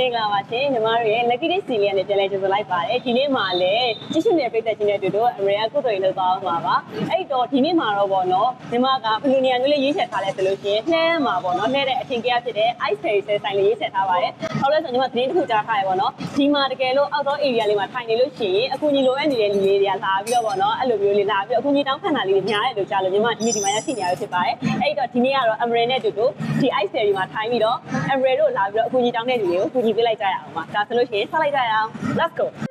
မင်္ဂလာပါရှင်ညီမတို့ရဲ့ Lucky Day Series နဲ့ပြန်လည်ကြိုဆိုလိုက်ပါတယ်ဒီနေ့မှာလည်းကြည့်ရှင်တဲ့ပြည်သက်ချင်းတွေအတူတူအမေရိကကုသိုလ်ရေးလုပ်သွားအောင်ပါပါအဲ့တော့ဒီနေ့မှာတော့ပေါ့နော်ညီမကဘယ်လိုနေရာမျိုးလေးရေးချက်ထားလဲဆိုလို့ရှိရင်နှဲမှာပေါ့နော်နှဲတဲ့အထင်ကြီးဖြစ်တဲ့ ice fairy ဆိုင်လေးရေးချက်ထားပါတယ် ဟုတ်လဲဆိုညီမသတင်းတစ်ခုကြားထားရပေါ့နော်ဒီမှာတကယ်လို့ outdoor area လေးမှာထိုင်နေလို့ရှိရင်အခုညီလိုအပ်နေတဲ့လူလေးတွေကလာပြီးတော့ပေါ့နော်အဲ့လိုမျိုးလေးလာပြီးအခုညီတောင်းခံတာလေးတွေများတယ်လို့ကြားလို့ညီမဒီနေ့ဒီမှာရရှိနေရဖြစ်ပါတယ်အဲ့တော့ဒီနေ့ကတော့အမေရိနဲ့အတူတူဒီ ice fairy မှာထိုင်ပြီးတော့အမေရိတို့လာပြီးတော့အခုညီတောင်းတဲ့လူတွေကိုကူညီပေးလိုက်ကြရအောင်ပါဒါဆိုလို့ရှိရင်ဆက်လိုက်ကြရအောင် let's go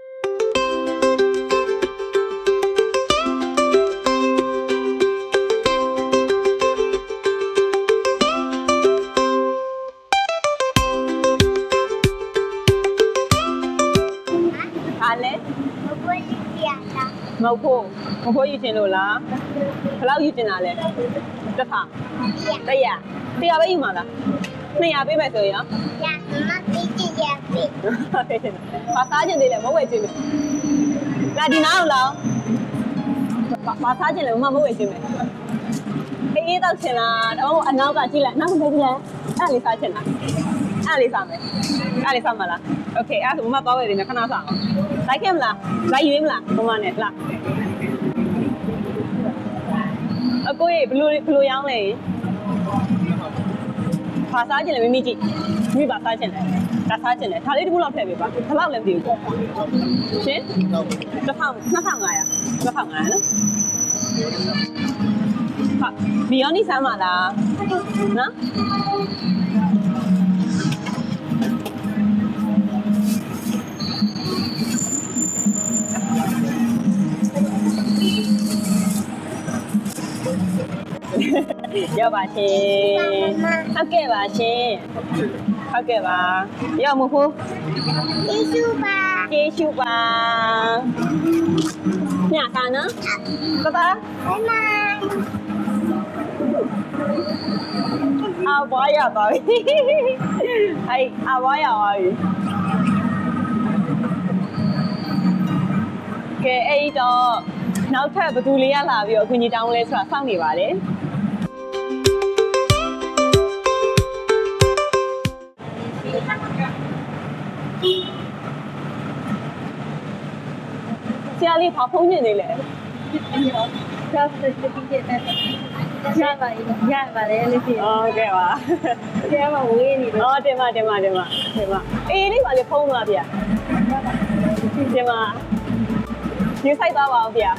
အားလဲ ဘဘလေးပြလာ မဟုတ်ဖို့မဖို့ယူချင်လို့လားဘယ်လောက်ယူချင်တာလဲတစ်ထောင်တစ်ရာတရားပဲယူမှာလား200ပေးမယ်ဆိုရင်ရော ရမမပြီးကြရပြီ ဘာစားချင်သေးလဲမဟုတ်ဝယ်ချင်မယ်လာဒီနားအောင်လာဘာစားချင်လဲမမမဟုတ်ဝယ်ချင်မယ်အေးအေးတော့ချင်လားတော့အနောက်ကကြည့်လိုက်နောက်ကကြည့်လိုက်အဲ့လေးစားချင်လားအဲ့လေးစားမယ်အဲ့လေးစားမလားโอเคအဲ့ဒါဆိုမမသွားဝယ်နေမယ်ခဏစားအောင် လိုက်ခဲ့မလားလိုက်ရွေးမလားမမနဲ့လာအကိုရေဘလို့ဘလို့ရောင်းလဲဘာစားချင်လဲမိမိကြည့်မိဘာစားချင်လဲဒါစားချင်တယ်ဒါလေးတစ်ခုလောက်ထည့်ပေးပါဘယ်လောက်လဲမသိဘူးရှင်တစ်ထောင်2500 2500နော်ဟာဘီယောနီဆမ်းပါလားနော် ရောက်ပါရှင်ဟုတ်ကဲ့ပါရှင်ဟုတ်ကဲ့ပါရောက်မဟုတ်ကျေးဇူးပါကျေးဇူးပါညတာနော်တတာဘိုင်ဘိုင်အဘွားရပါပြီဟိုင်အဘွားရပါပြီကဲအဲ့တော့နောက်ထပ်ဘယ်သူလေးရလာပြီးတော့အကူကြီးတောင်းလဲဆိုတာစောင့်နေပါလေ ဆရာလေးဘာဖုံးနေနေလဲကျောင်းတက်ပြီးကြတယ်ရပါရရပါတယ်လေးပြဟုတ်ကဲ့ပါကျမဝေးနေတယ်အော်တင်ပါတင်ပါတင်ပါတင်ပါအေးလေးပါလေဖုံးသွားဗျာတင်ပါ ဒီဆိုင်သွားပါအောင်ဗျာ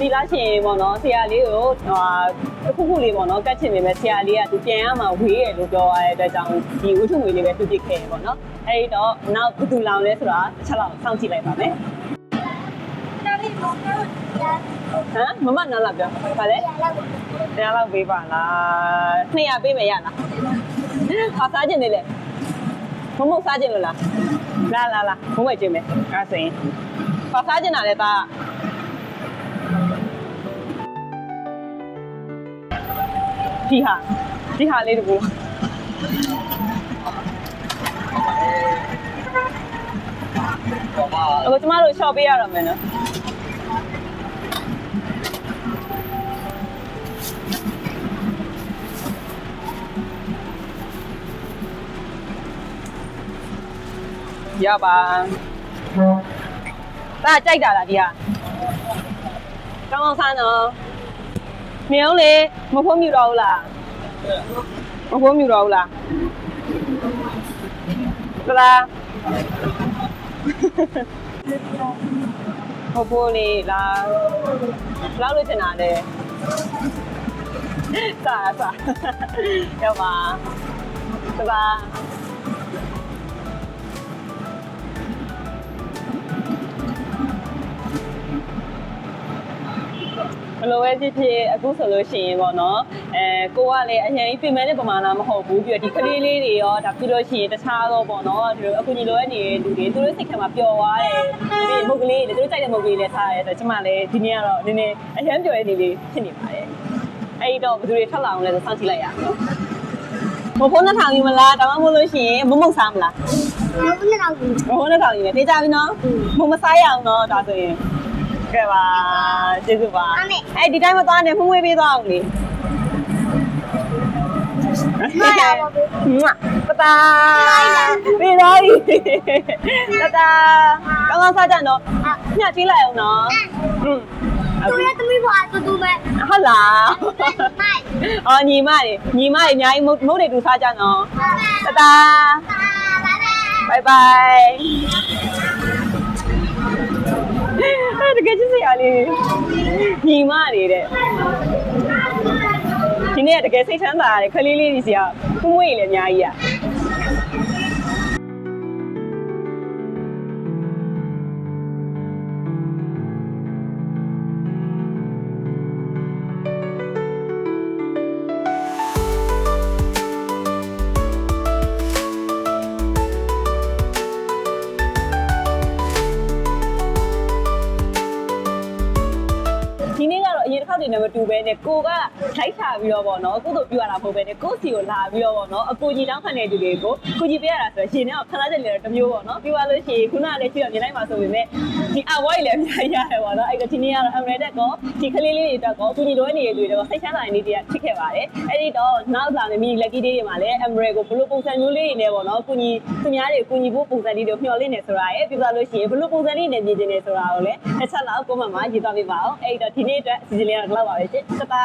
ဒီလားရှင်ပေါ့နော်ဆရာလေးကိုဟိုတစ်ခုခုလေးပေါ့နော်ကတ်ချင်နေမဲ့ဆရာလေးကသူပြန်ရမှာဝေးရလို့ပြောရတဲ့အတွက်ကြောင့်ဒီဝှထုငွေလေးပဲသူပြစ်ခဲ့ပေါ့နော်အဲဒီတော့နောက်ဘယ်သူလောင်လဲဆိုတာတစ်ချက်လောက်စောင့်ကြည့်လိုက်ပါမယ်ဒါလေးကိုတော့ဟမ်မမနားလာပြောဗာလဲရလောက်တရားလောက်ပေးပါလား200ပေးမယ်ရလားဟာစားကျင်နေလေမမုတ်စားကျင်လို့လားလာလာလာမဝဲကျင်မယ်အဲ့ဆိုရင် ဟာစားကျင်တာလေသားဒီဟာဒီဟာလေးတကူအခုကျမတို့ shop ပေးရတော့မယ်နော်ရပါ ဒါကြိုက်တာလားဒီဟာကောင်းအောင်ဆန်းတော့မြုံလေမဖို့မြူတော့ဘူးလားမဖို့မြူတော့ဘူးလားသလားဟိုဖိုးလေးလားလောက်လို့ချင်တာလေစားစားရပါသလား ဘယ်လိုပဲဖြစ်ဖြစ်အခုဆိုလို့ရှိရင်ပေါ့နော်အဲကိုကလည်းအရင်ပြင်မဲ့တဲ့ပမာဏမဟုတ်ဘူးပြီးတော့ဒီကလေးလေးတွေရောဒါပြီးလို့ရှိရင်တခြားတော့ပေါ့နော်ဒီလိုအခုညီလိုနေတဲ့လူတွေသူတို့စိတ်ထဲမှာပျော်သွားတယ်ဒီမုတ်ကလေးတွေသူတို့ကြိုက်တဲ့မုတ်ကလေးလည်းထားရဲဆိုတော့ကျမလည်းဒီနေ့ကတော့နည်းနည်းအရင်ပျော်ရနေလေးဖြစ်နေပါတယ်အဲ့တော့ဘယ်သူတွေထပ်လာအောင်လဲဆိုစောင့်ကြည့်လိုက်ရအောင်မဖို့နှစ်ထောင်ယူမလားဒါမှမဟုတ်လို့ရှိရင်မမုတ်စားမလားဘုန်းတော်ကြီးမဟုတ်နှစ်ထောင်ယူမယ်သိကြပြီနော်မမစားရအောင်နော်ဒါဆိုရင် ကဲပါကျေးဇူးပါအမေအဲ့ဒီတိုင်းမသွားနဲ့မှုမွေးပေးသွားအောင်လေမှာရပါဘူးမွတ်တတာပြီးတော့တတာကောင်းကောင်းစားကြနော်ညှချင်းလိုက်အောင်နော်อืมသူလည်းသမီးဘွားတူတူပဲဟုတ်လားမိုက်အော်ညီမတွေညီမတွေအများကြီးမုတ်မုတ်တွေတူစားကြနော်တတာပါပါဘိုင်ဘိုင်အဲ့တ ကယ်ချစ်စရာလေးညီမတွေတဲ့ဒီနေ့ကတကယ်စိတ်ချမ်းသာရတယ်ခလေးလေးကြီးစီကခုမွေးလည်းအများကြီးอ่ะ ရင်တစ်ခါတည်းနဲ့မတူဘဲနဲ့ကိုကလိုက်ချပြီးတော့ဗောနော်ကိုတို့ပြရတာမဟုတ်ဘဲနဲ့ကိုစီကိုလာပြီးတော့ဗောနော်အကိုကြီးတောင်းခံတဲ့သူတွေကိုကိုကြီးပြရတာဆိုတော့ရှင်နဲ့ခဏချက်လေတစ်မျိုးဗောနော်ပြီးသွားလို့ရှိရင်ခုနကလည်းရှိတော့မြင်လိုက်ပါဆိုပေမဲ့ဒီအဝိုင်းလည်းအများကြီးရတယ်ဗောနော်အဲ့တော့ဒီနေ့ကတော့အမရတက်ကောဒီကလေးလေးတွေတက်ကောကိုကြီးလိုနေတဲ့တွေတော့စိတ်ချမ်းသာတဲ့နေ့တည်းဖြစ်ခဲ့ပါတယ်အဲ့ဒီတော့နောက်လာမယ့်မီလက်ကြီးလေးတွေမှာလည်းအမရကိုဘလို့ပုံစံမျိုးလေးတွေနဲ့ဗောနော်ကိုကြီးသူများတွေကိုကြီးဖို့ပုံစံလေးတွေမျှော်လင့်နေဆိုတာရဲ့ပြီးသွားလို့ရှိရင်ဘလို့ပုံစံလေးနဲ့မြင်နေတယ်ဆိုတာကိုလည်းတစ်ချက်လောက်ကိုမှမှရေးသွားပြပါအောင်အဲ့တော့ဒီနေ့အတွက်စီစဉ်လေးကတော့လောက်ပါပဲရှင့်တတာ